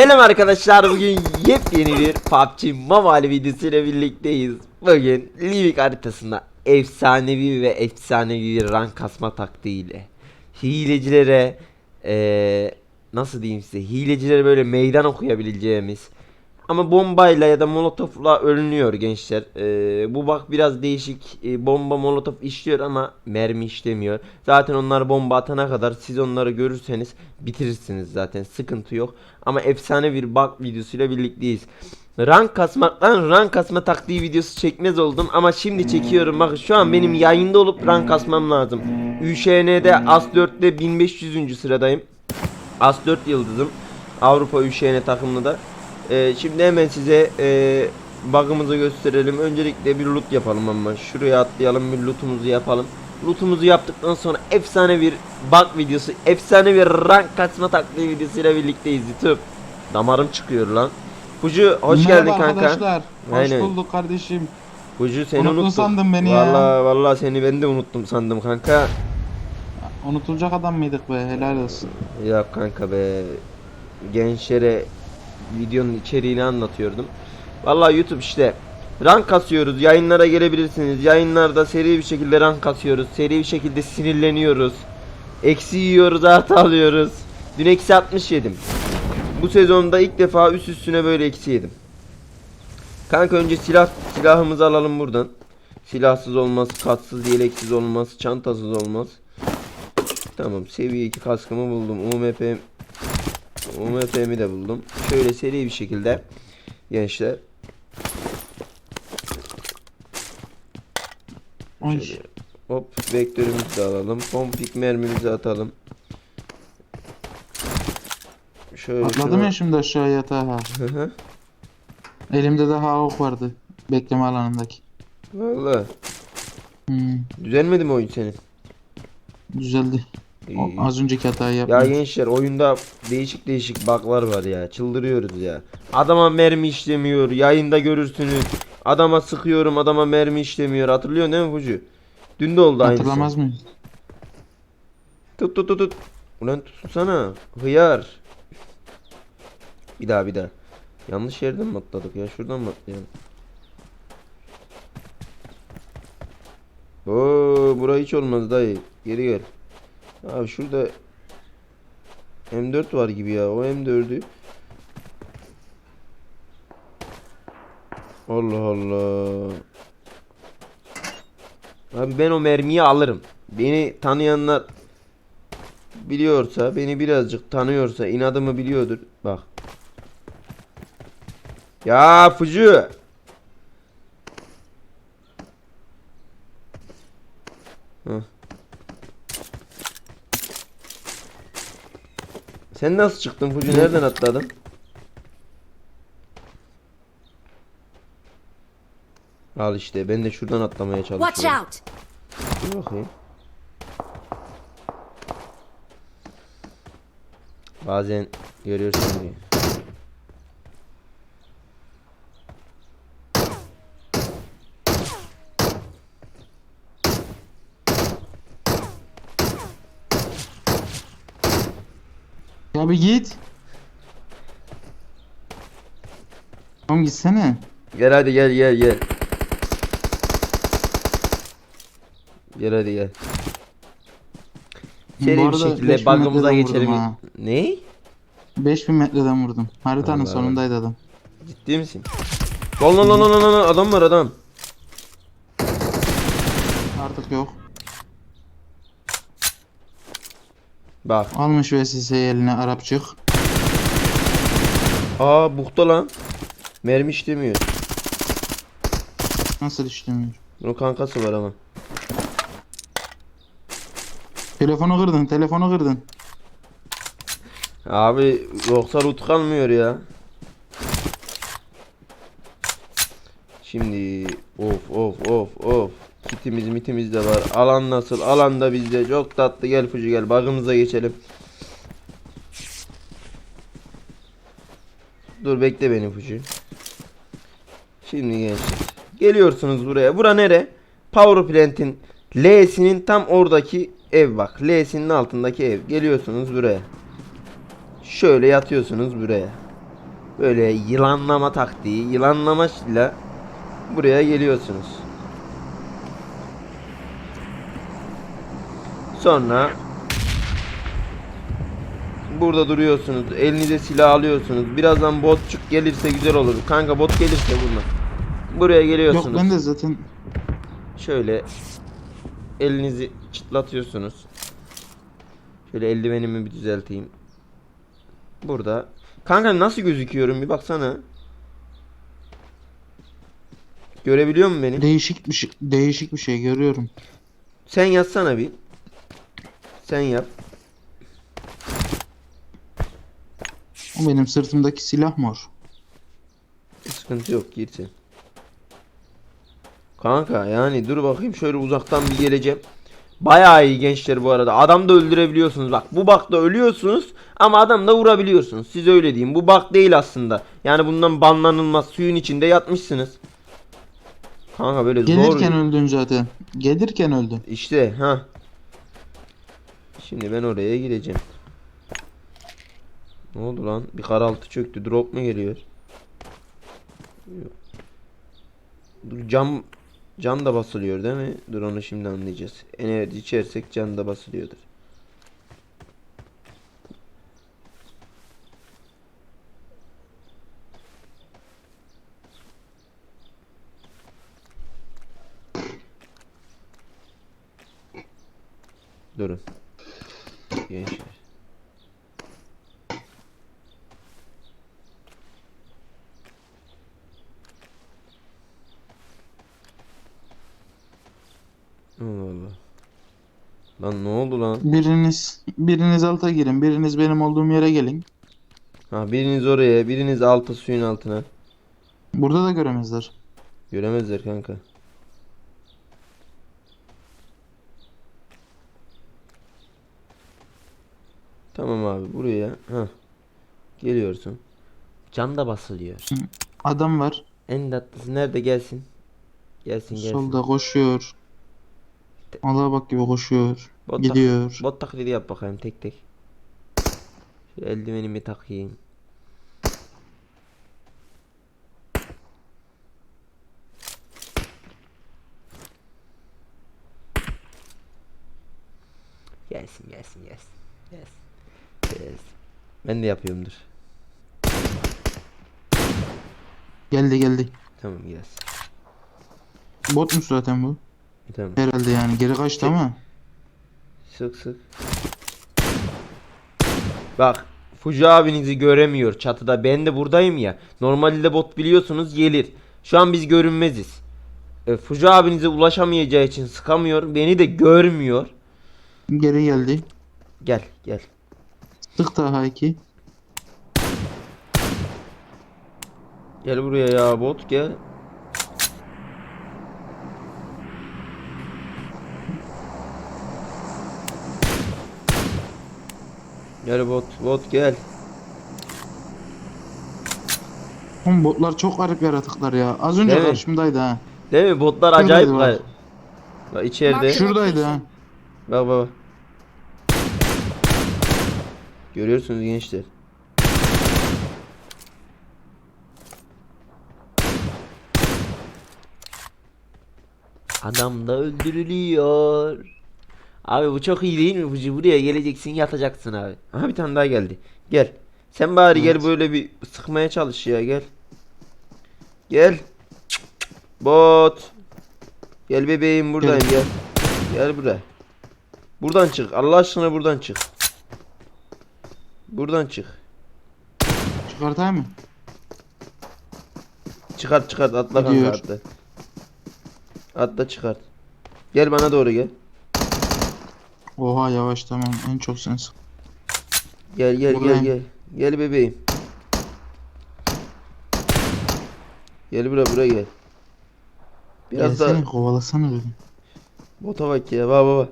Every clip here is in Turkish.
Selam arkadaşlar bugün yepyeni bir PUBG Mobile videosuyla birlikteyiz. Bugün Livik haritasında efsanevi ve efsanevi bir rank kasma taktiğiyle hilecilere eee nasıl diyeyim size hilecilere böyle meydan okuyabileceğimiz ama bombayla ya da molotofla ölünüyor gençler. Eee, bu bak biraz değişik. Eee, bomba molotof işliyor ama mermi işlemiyor. Zaten onlar bomba atana kadar siz onları görürseniz bitirirsiniz zaten. Sıkıntı yok. Ama efsane bir bug videosuyla birlikteyiz. Rank kasmaktan rank kasma taktiği videosu çekmez oldum ama şimdi çekiyorum. Bakın şu an benim yayında olup rank kasmam lazım. ÜŞN'de AS4'te 1500. sıradayım. As 4 yıldızım. Avrupa Üşehir'e takımlı da. Ee, şimdi hemen size e, bug'ımızı gösterelim. Öncelikle bir loot yapalım ama şuraya atlayalım bir lootumuzu yapalım. Lootumuzu yaptıktan sonra efsane bir bug videosu, efsane bir rank kaçma taktiği videosuyla birlikteyiz YouTube. Damarım çıkıyor lan. Bucu hoş Merhaba geldin kanka. arkadaşlar. Hoş Aynen. bulduk kardeşim. Bucu seni Unuttun unuttum. sandım beni ya. vallahi, Vallahi seni ben de unuttum sandım kanka. Unutulacak adam mıydık be helal olsun. Ya kanka be gençlere videonun içeriğini anlatıyordum. Vallahi YouTube işte rank kasıyoruz. Yayınlara gelebilirsiniz. Yayınlarda seri bir şekilde rank kasıyoruz. Seri bir şekilde sinirleniyoruz. Eksi yiyoruz, artı alıyoruz. Dün eksi 60 yedim. Bu sezonda ilk defa üst üstüne böyle eksi yedim. Kanka önce silah silahımızı alalım buradan. Silahsız olmaz, katsız, yeleksiz olmaz, çantasız olmaz. Tamam seviye 2 kaskımı buldum. UMP UMP'mi de buldum. Şöyle seri bir şekilde gençler. Şöyle, hop vektörümüzü de alalım. Pompik mermimizi atalım. Şöyle Atladım şuna- ya şimdi aşağı yatağa. Elimde de havuk vardı. Bekleme alanındaki. Vallahi Hmm, düzelmedi mi oyun senin? düzeldi. O, İyi. az önceki hatayı Ya gençler oyunda değişik değişik bug'lar var ya. Çıldırıyoruz ya. Adama mermi işlemiyor. Yayında görürsünüz. Adama sıkıyorum adama mermi işlemiyor. Hatırlıyorsun değil mi Fucu? Dün de oldu aynısı. Hatırlamaz mıyım? Tut tut tut tut. Ulan tutsana. Hıyar. Bir daha bir daha. Yanlış yerden mi atladık ya? Şuradan mı atlayalım? Oo, bura hiç olmaz dayı. Geri gel. Abi şurada M4 var gibi ya. O M4'ü Allah Allah. Abi ben o mermiyi alırım. Beni tanıyanlar biliyorsa, beni birazcık tanıyorsa, inadımı biliyordur. Bak. Ya Fucu. Sen nasıl çıktın Fucu? Nereden atladın? Al işte ben de şuradan atlamaya Watch çalışıyorum. out! Bir bakayım. Bazen görüyorsun diye. Ya bir git. Oğlum gitsene. Gel hadi gel gel gel. Gel hadi gel. Bu Seri bir şekilde 5000 bug'ımıza geçelim. Ne? 5000 metreden vurdum. Haritanın Allah sonundaydı adam. Ciddi misin? Lan lan lan lan lan adam var adam. Artık yok. Bak. Almış VSS'yi eline Arapçık. Aa bukta lan. Mermi işlemiyor. Nasıl işlemiyor? Bunun kankası var ama. Telefonu kırdın, telefonu kırdın. Abi yoksa root kalmıyor ya. Şimdi of of of of. Kitimiz mitimiz de var. Alan nasıl? Alan da bizde. Çok tatlı. Gel Fucu gel. Bagımıza geçelim. Dur bekle beni Fucu. Şimdi gençler. Geliyorsunuz buraya. Bura nere? Power Plant'in L'sinin tam oradaki ev bak. L'sinin altındaki ev. Geliyorsunuz buraya. Şöyle yatıyorsunuz buraya. böyle yılanlama taktiği, yılanlamayla buraya geliyorsunuz. Sonra burada duruyorsunuz. Elinize silah alıyorsunuz. Birazdan botçuk gelirse güzel olur. Kanka bot gelirse vurma. Buraya geliyorsunuz. Yok ben de zaten Şöyle elinizi çıtlatıyorsunuz. Şöyle eldivenimi bir düzelteyim. Burada. Kanka nasıl gözüküyorum bir baksana. Görebiliyor musun beni? değişik bir şey, değişik bir şey görüyorum. Sen yazsana bir. Sen yap. O benim sırtımdaki silah mor. Sıkıntı yok girsin. Kanka yani dur bakayım şöyle uzaktan bir geleceğim. Bayağı iyi gençler bu arada. Adam da öldürebiliyorsunuz. Bak bu bakta ölüyorsunuz ama adam da vurabiliyorsunuz. Siz öyle diyeyim. Bu bak değil aslında. Yani bundan banlanılmaz. Suyun içinde yatmışsınız. Kanka böyle Gelirken zor. öldün zaten. Gelirken öldün. İşte ha. Şimdi ben oraya gireceğim. Ne oldu lan? Bir karaltı çöktü. Drop mu geliyor? Dur cam can da basılıyor değil mi? Dur onu şimdi anlayacağız. Enerji içersek can da basılıyordur. Durun. Gençler. Allah Allah. Lan ne oldu lan? Biriniz biriniz alta girin, biriniz benim olduğum yere gelin. Ha biriniz oraya, biriniz alta suyun altına. Burada da göremezler. Göremezler kanka. Tamam abi buraya. Ha. Geliyorsun. Can da basılıyor. Adam var. En tatlısı nerede gelsin? Gelsin gelsin. Solda koşuyor. Allah'a bak gibi koşuyor. Bot, tak- Gidiyor. bot taklidi yap bakayım tek tek. Şu eldivenimi takayım. Gelsin gelsin gelsin. Gelsin. Gelsin. Ben de yapıyorumdur. Geldi geldi. Tamam gelsin. Botmuş zaten bu. Tamam. Herhalde yani geri kaçtı ama. Sık sık. Bak Fuji abinizi göremiyor çatıda. Ben de buradayım ya. Normalde bot biliyorsunuz gelir. Şu an biz görünmeziz. E, Fuji abinize ulaşamayacağı için sıkamıyor. Beni de görmüyor. Geri geldi. Gel gel. Sık daha iki. Gel buraya ya bot gel. Gel bot bot gel. Oğlum botlar çok garip yaratıklar ya. Az önce Değil mi? karşımdaydı ha. Değil mi? Botlar Şuradaydı acayip bak. var. Bak içeride. Şuradaydı ha. Bak bak bak. Görüyorsunuz gençler. Adam da öldürülüyor. Abi bu çok iyi değil mi Bucu? Buraya geleceksin yatacaksın abi. Aha bir tane daha geldi. Gel. Sen bari gel Evet. böyle bir sıkmaya çalış ya gel. Gel. Bot. Gel bebeğim buradayım gel. Gel buraya. Buradan çık. Allah aşkına buradan çık. Buradan çık. Çıkartayım mı? Çıkart çıkart atla kanka Gidiyor. atla. Atla çıkart. Gel bana doğru gel. Oha yavaş tamam en çok sen sık. Gel gel gel Buradayım. gel. Gel bebeğim. Gel buraya buraya gel. Biraz Gelsene da kovalasana beni. bota bak ya baba baba.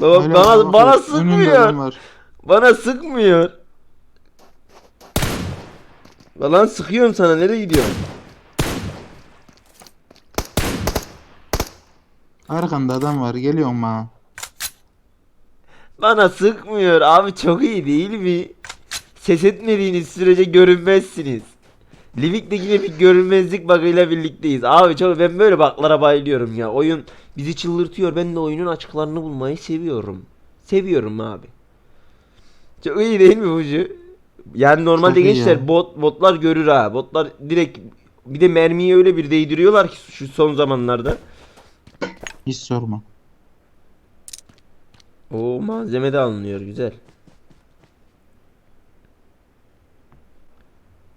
Baba Öyle bana bak, bana sıkmıyor. Bana sıkmıyor. Lan sıkıyorum sana nereye gidiyorsun? Arkanda adam var geliyorum ha. Bana sıkmıyor abi çok iyi değil mi? Ses etmediğiniz sürece görünmezsiniz. Livik'te yine bir görünmezlik bug'ıyla birlikteyiz. Abi çok ben böyle bug'lara bayılıyorum ya. Oyun bizi çıldırtıyor. Ben de oyunun açıklarını bulmayı seviyorum. Seviyorum abi. Çok iyi değil mi Bucu? Yani normalde Çok gençler ya. bot botlar görür ha. Botlar direkt bir de mermiyi öyle bir değdiriyorlar ki şu son zamanlarda. Hiç sorma. O malzeme de alınıyor güzel.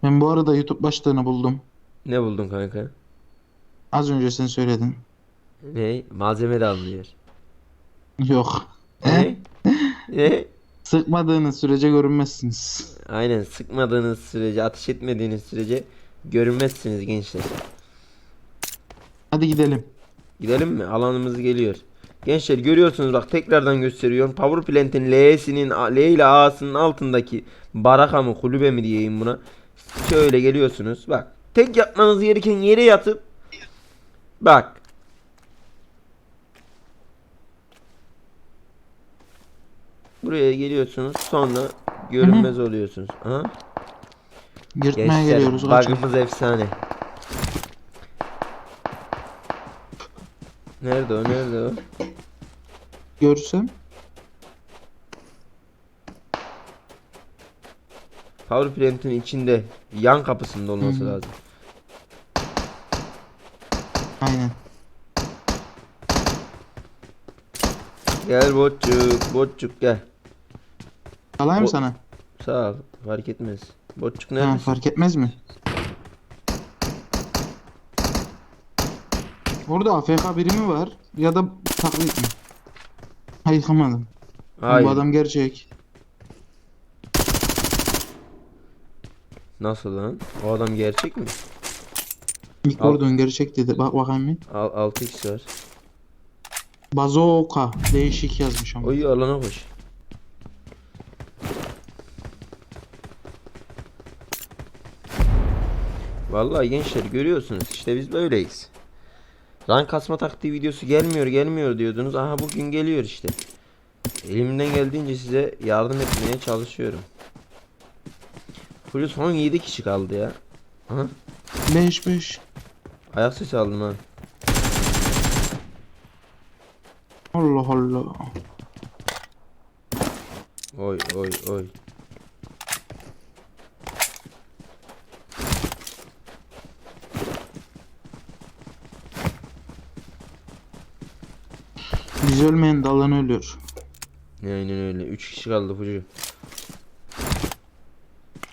Ben bu arada YouTube başlığını buldum. Ne buldun kanka? Az önce sen söyledin. Ne? Malzeme de alınıyor. Yok. Ne? ne? Sıkmadığınız sürece görünmezsiniz. Aynen sıkmadığınız sürece, ateş etmediğiniz sürece görünmezsiniz gençler. Hadi gidelim. Gidelim mi? Alanımız geliyor. Gençler görüyorsunuz bak tekrardan gösteriyorum. Power Plant'in L'sinin L ile A'sının altındaki baraka mı kulübe mi diyeyim buna. Şöyle geliyorsunuz. Bak tek yapmanız gereken yere yatıp bak Buraya geliyorsunuz sonra görünmez oluyorsunuz. Aha. Yırtmaya Gençler geliyoruz. Bug'ımız efsane. Nerede o nerede o? Görsem. Power Plant'in içinde yan kapısında olması Hı hı. lazım. Aynen. Gel botçuk botçuk gel. Alayım O- sana. Sağ ol fark etmez. Botçuk Ha, neredesin? fark etmez mi? Orada AFK biri mi var? Ya da taklit mi? Ha yıkamadım. Hayır. Bu adam gerçek. Nasıl lan? O adam gerçek mi? İlk Al. gerçek dedi. Bak bakayım bir. Al 6x var. Bazooka. Değişik yazmış ama. Oy alana koş. Vallahi gençler görüyorsunuz işte biz böyleyiz. Rank kasma taktiği videosu gelmiyor gelmiyor diyordunuz. Aha bugün geliyor işte. Elimden geldiğince size yardım etmeye çalışıyorum. Full son 7 kişi kaldı ya. Aha 5 5. ayak sesi aldım ha. Allah Allah. Oy oy oy. Biz ölmeyen dalan ölüyor. Aynen öyle. 3 kişi kaldı Fucu.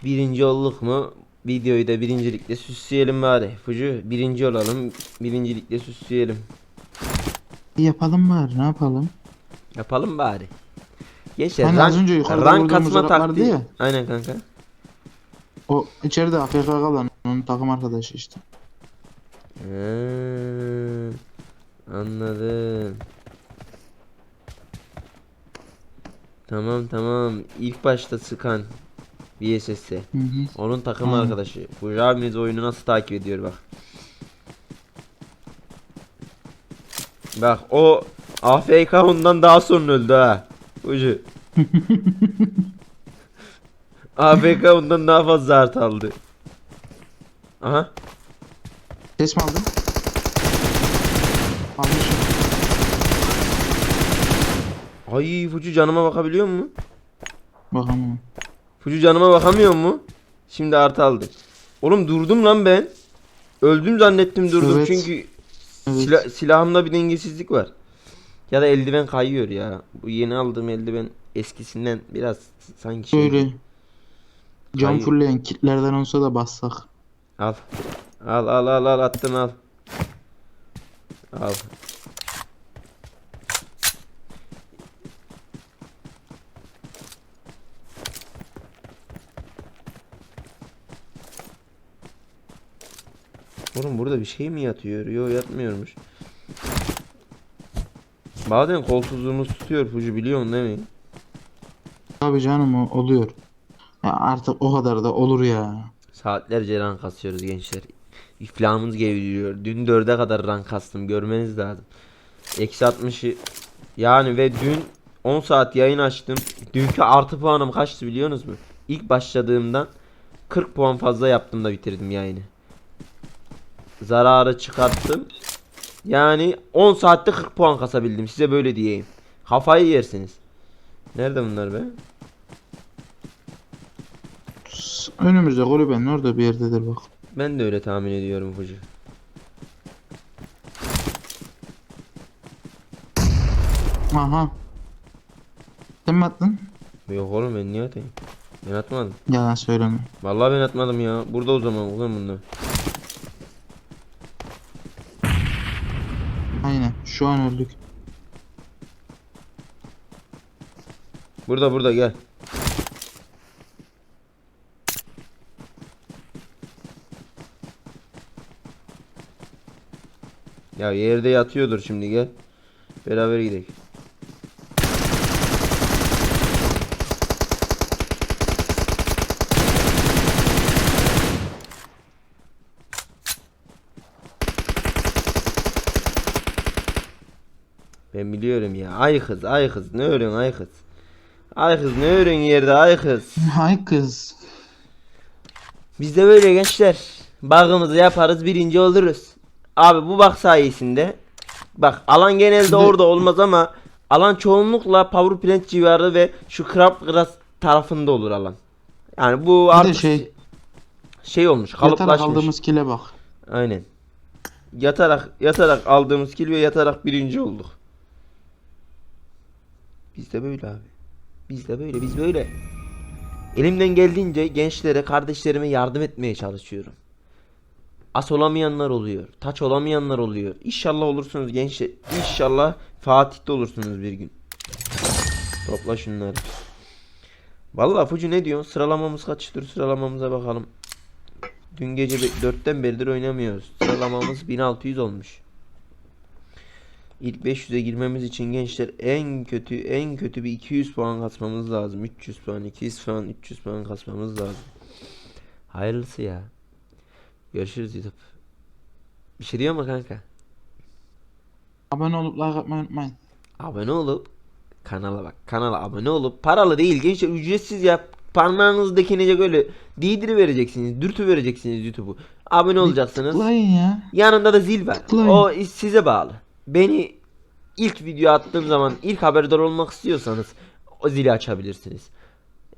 Birinci olduk mu? Videoyu da birincilikle süsleyelim bari. Fucu birinci olalım. Birincilikle süsleyelim. Yapalım bari ne yapalım? Yapalım bari. Gençler Hani rank, az önce yukarıda rank vardı taktiği. ya. Aynen kanka. O içeride AFK kalan onun takım arkadaşı işte. Hmm, anladım. Tamam tamam. İlk başta sıkan hı. Onun takım Aynen. arkadaşı. Bu Ramiz oyunu nasıl takip ediyor bak. Bak o AFK ondan daha sonra öldü ha. Ucu. AFK ondan daha fazla art aldı. Aha. Ses mi aldın? Ay Fucu canıma bakabiliyor mu? Bakalım. Fucu canıma bakamıyor mu? Şimdi artı aldı. Oğlum durdum lan ben. Öldüm zannettim durdum Evet. çünkü Evet. Sila- silahımda bir dengesizlik var. Ya da eldiven kayıyor ya. Bu yeni aldığım eldiven eskisinden biraz sanki şey. Böyle cam Hayır. fullleyen kitlerden olsa da bassak. Al. Al al al al attın al. Al. Oğlum burada bir şey mi yatıyor? Yok yatmıyormuş. Bazen kolsuzluğumuz tutuyor Fucu biliyorsun değil mi? Tabii canım o oluyor. Ya artık o kadar da olur ya. Saatlerce rank kasıyoruz gençler. İflahımız geliyor. Dün 4'e kadar rank kastım. Görmeniz lazım. Eksi 60'ı yani ve dün 10 saat yayın açtım. Dünkü artı puanım kaçtı biliyorsunuz mu? ilk başladığımdan 40 puan fazla yaptım da bitirdim yayını. Zararı çıkarttım. Yani 10 saatte 40 puan kasabildim. Size böyle diyeyim. Kafayı yersiniz. Nerede bunlar be? Önümüzde kulübenin orada bir yerdedir bak. Ben de öyle tahmin ediyorum Fuji. Aha. Sen mi attın? Yok oğlum ben niye atayım? Ben atmadım. Yalan söyleme. Vallahi ben atmadım ya. Burada o zaman ulan bunlar. Aynen. Şu an öldük. Burada burada gel. Ya yerde yatıyordur şimdi gel. Beraber gidelim. Ben biliyorum ya. Ay kız, ay kız. Ne öğren ay kız. Ay kız ne öğren yerde ay kız. Hay kız. Biz de böyle gençler. Bagımızı yaparız birinci oluruz. Abi bu bak sayesinde. Bak alan genelde orada olmaz ama alan çoğunlukla Power Plant civarı ve şu Crab Grass tarafında olur alan. Yani bu artık şey şey olmuş yatarak kalıplaşmış. aldığımız kile bak. Aynen. Yatarak yatarak aldığımız kill ve yatarak birinci olduk. Biz de böyle abi. Biz de böyle, biz böyle. Elimden geldiğince gençlere, kardeşlerime yardım etmeye çalışıyorum. As olamayanlar oluyor. Taç olamayanlar oluyor. İnşallah olursunuz gençler. İnşallah Fatih'te olursunuz bir gün. Topla şunları. Vallahi Fucu ne diyorsun? Sıralamamız kaçtır? Sıralamamıza bakalım. Dün gece 4'ten beridir oynamıyoruz. Sıralamamız 1600 olmuş. İlk 500'e girmemiz için gençler en kötü en kötü bir 200 puan kasmamız lazım. 300 puan, 200 puan, 300 puan kasmamız lazım. Hayırlısı ya. Görüşürüz YouTube. Bir şey diyor mu kanka? Abone olup like atmayı unutmayın. Abone olup kanala bak. Kanala abone olup paralı değil gençler ücretsiz yap. Parmağınız dikinecek öyle değdiri vereceksiniz. Dürtü vereceksiniz YouTube'u. Abone olacaksınız. Tıklayın ya. Yanında da zil var. Tıklayın. O size bağlı. Beni ilk video attığım zaman ilk haberdar olmak istiyorsanız o zili açabilirsiniz.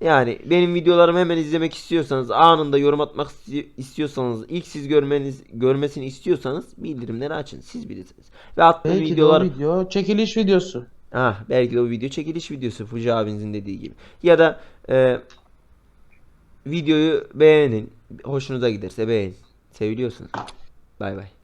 Yani benim videolarımı hemen izlemek istiyorsanız, anında yorum atmak isti- istiyorsanız, ilk siz görmeniz görmesini istiyorsanız bildirimleri açın. Siz bilirsiniz. Ve attığım Belki videolar de o video çekiliş videosu. Ah belki de o video çekiliş videosu Fuji abinizin dediği gibi. Ya da e, videoyu beğenin. Hoşunuza giderse beğenin. Seviliyorsunuz. Bay bay.